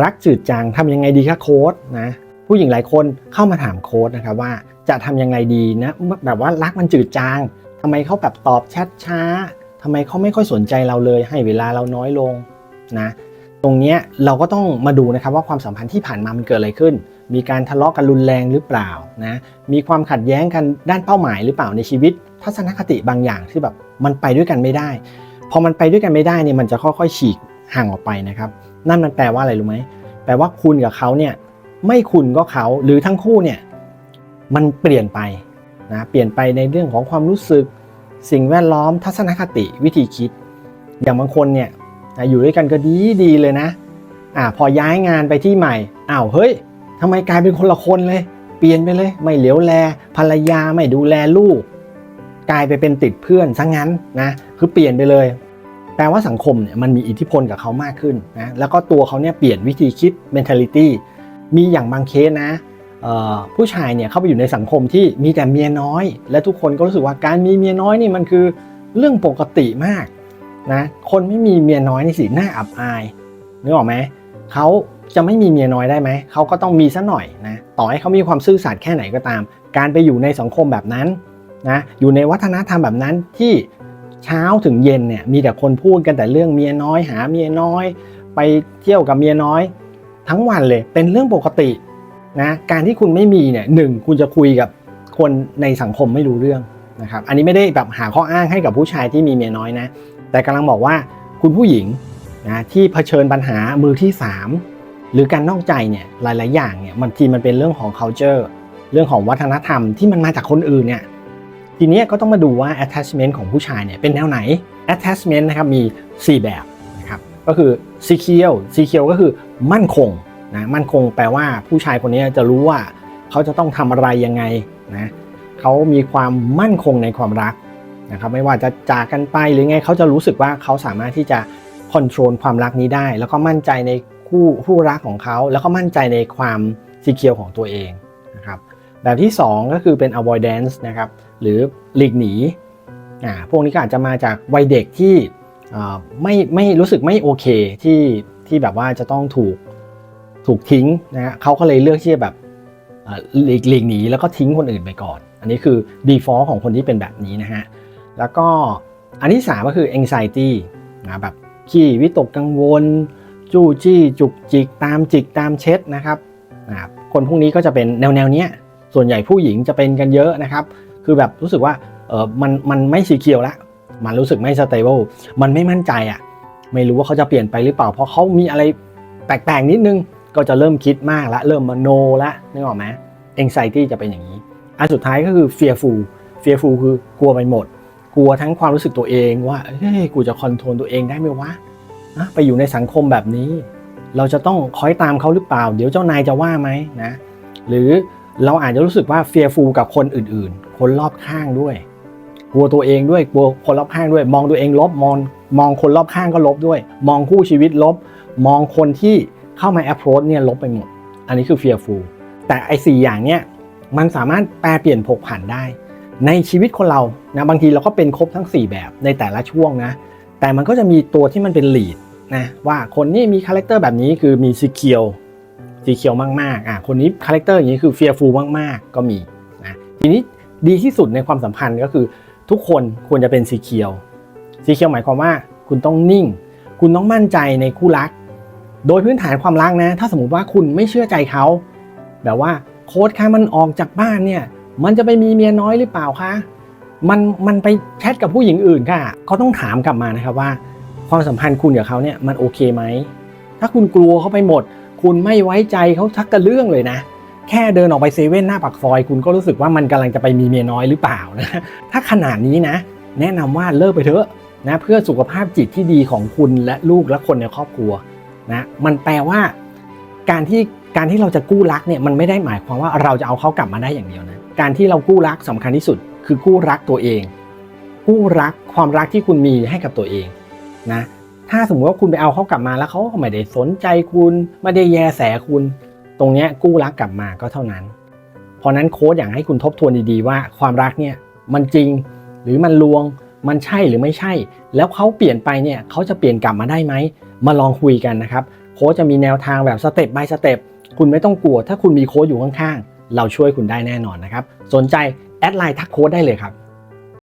รักจืดจางทำยังไงดีคะโค้ดนะผู้หญิงหลายคนเข้ามาถามโค้ดนะครับว่าจะทำยังไงดีนะแบบว่ารักมันจืดจางทำไมเขาแบบตอบแชทช้าทำไมเขาไม่ค่อยสนใจเราเลย ให้เวลาเราน้อยลงนะตรงเนี้ยเราก็ต้องมาดูนะครับว่าความสัมพันธ์ที่ผ่านมามันเกิดอะไรขึ้น มีการทะเลาะกันรุนแรงหรือเปล่านะมีความขัดแย้งกันด้านเป้าหมายหรือเปล่าในชีวิต ทัศนคติบางอย่างที่แบบมันไปด้วยกันไม่ได้พอมันไปด้วยกันไม่ได้เนี่ยมันจะค่อยๆ ฉีกห่างออกไปนะครับ นั่นมันแปลว่าอะไรรู้ไหมแปลว่าคุณกับเขาเนี่ยไม่คุณก็เขาหรือทั้งคู่เนี่ยมันเปลี่ยนไปนะเปลี่ยนไปในเรื่องของความรู้สึกสิ่งแวดล้อมทัศนคติวิธีคิด อย่างบางคนเนี่ยอยู่ด้วยกันก็ดีดีเลยนะอ่าพอย้ายงานไปที่ใหม่อ้าวเฮ้ยทำไมกลายเป็นคนละคนเลย เปลี่ยนไปเลย ไม่เหลียวแล ภรรยาไม่ดูแลลูก กลายไปเป็นติดเพื่อนซะงั้นนะคือเปลี่ยนไปเลย แปลว่าสังคมเนี่ยมันมีอิทธิพลกับเขามากขึ้นนะแล้วก็ตัวเขาเนี่ยเปลี่ยนวิธีคิด mentality มีอย่างบางเคสนะผู้ชายเนี่ยเข้าไปอยู่ในสังคมที่มีแต่เมียน้อย และทุกคนก็รู้สึกว่าการมีเมียน้อยนี่มันคือเรื่องปกติมากนะคนไม่มีเมียน้อยนี่สิน่าอับอายนึกออกไหมเขาจะไม่มีเมียน้อยได้ไหมเขาก็ต้องมีซะหน่อยนะต่อให้เขามีความซื่อสัตย์แค่ไหนก็ตาม การไปอยู่ในสังคมแบบนั้นนะอยู่ในวัฒนธรรมแบบนั้นที่ เช้าถึงเย็นเนี่ยมีแต่คนพูดกันแต่เรื่องเมียน้อย หาเมียน้อย ไปเที่ยวกับเมียน้อย ทั้งวันเลยเป็นเรื่องปกตินะการที่คุณไม่มีเนี่ยหนึ่งคุณจะคุยกับคนในสังคมไม่รู้เรื่องนะครับอันนี้ไม่ได้แบบหาข้ออ้างให้กับผู้ชายที่มีเมียน้อยนะแต่กำลังบอกว่าคุณผู้หญิงนะที่เผชิญปัญหามือที่ 3 หรือการนอกใจเนี่ยหลาย ๆ อย่างเนี่ยบางทีมันเป็นเรื่องของ culture เรื่องของวัฒนธรรมที่มันมาจากคนอื่นเนี่ย ทีนี้ก็ต้องมาดูว่า attachment ของผู้ชายเนี่ยเป็นแนวไหน attachment นะครับมี 4 แบบนะครับก็คือ secure secure ก็คือมั่นคงนะมั่นคงแปลว่าผู้ชายคนนี้จะรู้ว่าเขาจะต้องทำอะไรยังไงนะเขามีความมั่นคงในความรักนะครับไม่ว่าจะจากกันไปหรือไงเขาจะรู้สึกว่าเขาสามารถที่จะคอนโทรลความรักนี้ได้ แล้วก็มั่นใจในคู่คู่รักของเขา แล้วก็มั่นใจในความ secure ของตัวเองนะครับแบบที่ 2 ก็คือเป็น avoidance นะครับ หรือหลีกหนีอ่าพวกนี้ก็อาจจะมาจากวัยเด็กที่อ่ไม่ไม่รู้สึกไม่โอเคที่ที่แบบว่าจะต้องถูกถูกทิ้งนะฮะเขาก็เลยเลือกที่จะแบบหลีกหลีกหนีแล้วก็ทิ้งคนอื่นไปก่อน อันนี้คือ default ของคนที่เป็นแบบนี้นะฮะแล้วก็อันที่ 3 ก็คือ anxiety นะแบบขี้วิตกกังวล จู้จี้จุกจิกตามจิกตามเช็ดนะครับคนพวกนี้ก็จะเป็นแนวแนวเนี้ยส่วนใหญ่ผู้หญิงจะเป็นกันเยอะนะครับ คือแบบรู้สึกว่าเออมันมันไม่สีเขียวละมันรู้สึกไม่สเตเบิลมันไม่มั่นใจอะ่ะไม่รู้ว่าเขาจะเปลี่ยนไปหรือเปล่า เพราะเขามีอะไรแปลกๆนิดนึงก็จะเริ่มคิดมากละเริ่มมโนละนึกออกไหม anxiety จะเป็นอย่างนี้อันสุดท้ายก็คือ fearful fearful คือกลัวไปหมด กลัวทั้งความรู้สึกตัวเองว่าเฮ้ยกูจะคอนโทรลตัวเองได้ไหมวะนะไปอยู่ในสังคมแบบนี้ เราจะต้องคอยตามเขาหรือเปล่า เดี๋ยวเจ้านายจะว่าไหมนะ หรือ เราอาจจะรู้สึกว่าเฟียฟูกับคนอื่นๆ คนรอบข้างด้วย กลัวตัวเองด้วยกลัวคนรอบข้างด้วย มองตัวเองลบมองมองคนรอบข้างก็ลบด้วย มองคู่ชีวิตลบ มองคนที่เข้ามา approach เนี่ยลบไปหมด อันนี้คือ fearful แต่ไอ้สี่อย่างเนี้ยมันสามารถแปลเปลี่ยนผกผันได้ ในชีวิตคนเรานะบางทีเราก็เป็นครบทั้ง 4 แบบในแต่ละช่วงนะแต่มันก็จะมีตัวที่มันเป็น lead นะว่าคนนี้มีคาแรคเตอร์แบบนี้คือมี secure สีเขียวมากๆอะคนนี้คาแรคเตอร์อย่างนี้คือ fearful มากๆ ก็มีนะทีนี้ดีที่สุดในความสัมพันธ์ก็คือทุกคนควรจะเป็นสีเขียว สีเขียวหมายความว่าคุณต้องนิ่ง คุณต้องมั่นใจในคู่รัก โดยพื้นฐานความรักนะ ถ้าสมมติว่าคุณไม่เชื่อใจเขา แบบว่าโค้ดคะมันออกจากบ้านเนี่ย มันจะไปมีเมียน้อยหรือเปล่าคะมันมันไปแชทกับผู้หญิงอื่นค่ะเขาต้องถามกลับมานะครับว่า ความสัมพันธ์คุณกับเขาเนี่ยมันโอเคไหมถ้าคุณกลัวเขาไปหมด คุณไม่ไว้ใจเขาทักกระเรื่องเลยนะ แค่เดินออกไปเซเว่นหน้าปากซอย คุณก็รู้สึกว่ามันกำลังจะไปมีเมียน้อยหรือเปล่านะถ้าขนาดนี้นะ แนะนำว่าเลิกไปเถอะนะเพื่อสุขภาพจิตที่ดีของคุณและลูกและคนในครอบครัวนะมันแปลว่าการที่การที่เราจะกู้รักเนี่ยมันไม่ได้หมายความว่าเราจะเอาเขากลับมาได้อย่างเดียวนะการที่เรากู้รักสำคัญที่สุด คือกู้รักตัวเอง กู้รักความรักที่คุณมีให้กับตัวเองนะ ถ้าสมมติว่าคุณไปเอาเขากลับมาแล้วเขาไม่ได้สนใจคุณไม่ได้แยแสคุณ ตรงเนี้ยกู้รักกลับมาก็เท่านั้น เพราะนั้นโค้ดอยากให้คุณทบทวนดีๆว่าความรักเนี่ยมันจริงหรือมันลวงมันใช่หรือไม่ใช่ แล้วเขาเปลี่ยนไปเนี่ยเขาจะเปลี่ยนกลับมาได้ไหม มาลองคุยกันนะครับโค้ค้ชจะมีแนวทางแบบสเต็ป by สเต็ปคุณไม่ต้องกลัว ถ้าคุณมีโค้ชอยู่ข้างๆ เราช่วยคุณได้แน่นอนนะครับ สนใจแอดไลน์ทักโค้ชได้เลยครับ